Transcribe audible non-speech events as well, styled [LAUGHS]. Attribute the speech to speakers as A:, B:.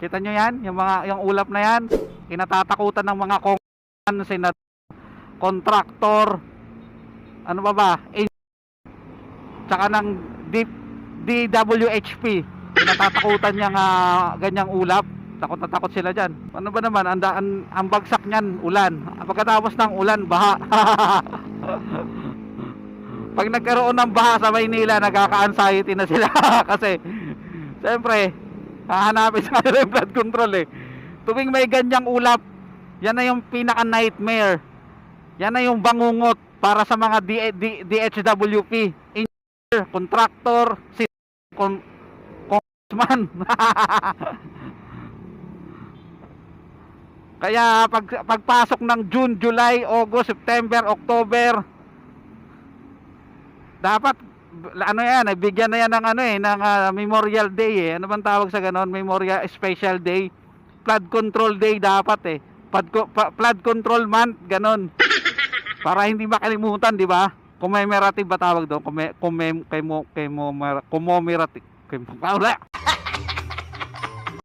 A: Kita nyo yan? Yung mga yung ulap na yan, kinatatakutan ng mga kong senat kontraktor ano ba ba? Tsaka ng DWHP. Kinatatakutan niya nga ganyang ulap. Takot na takot sila dyan. Ano ba naman? Ang, ang, ang bagsak niyan, ulan. Pagkatapos ng ulan, baha. [LAUGHS] Pag nagkaroon ng baha sa Maynila, nagkaka-anxiety na sila. [LAUGHS] Kasi, siyempre, hahanapin kanila yung [LAUGHS] flood control eh. Tuwing may ganyang ulap, yan na yung pinaka-nightmare. Yan na yung bangungot para sa mga D, D, DHWP. Engineer, contractor, si con, congressman. [LAUGHS] Kaya pag pagpasok ng June, July, August, September, October, dapat ano yan, eh, bigyan na yan ng ano eh, ng ah, Memorial Day eh. Ano bang tawag sa ganon? Memorial Special Day. Flood Control Day dapat eh. Flood, flood Control Month, ganon. [LAUGHS] Para hindi makalimutan, di ba? Commemorative ba tawag doon? Commemorative. Kemo, [LAUGHS] wala.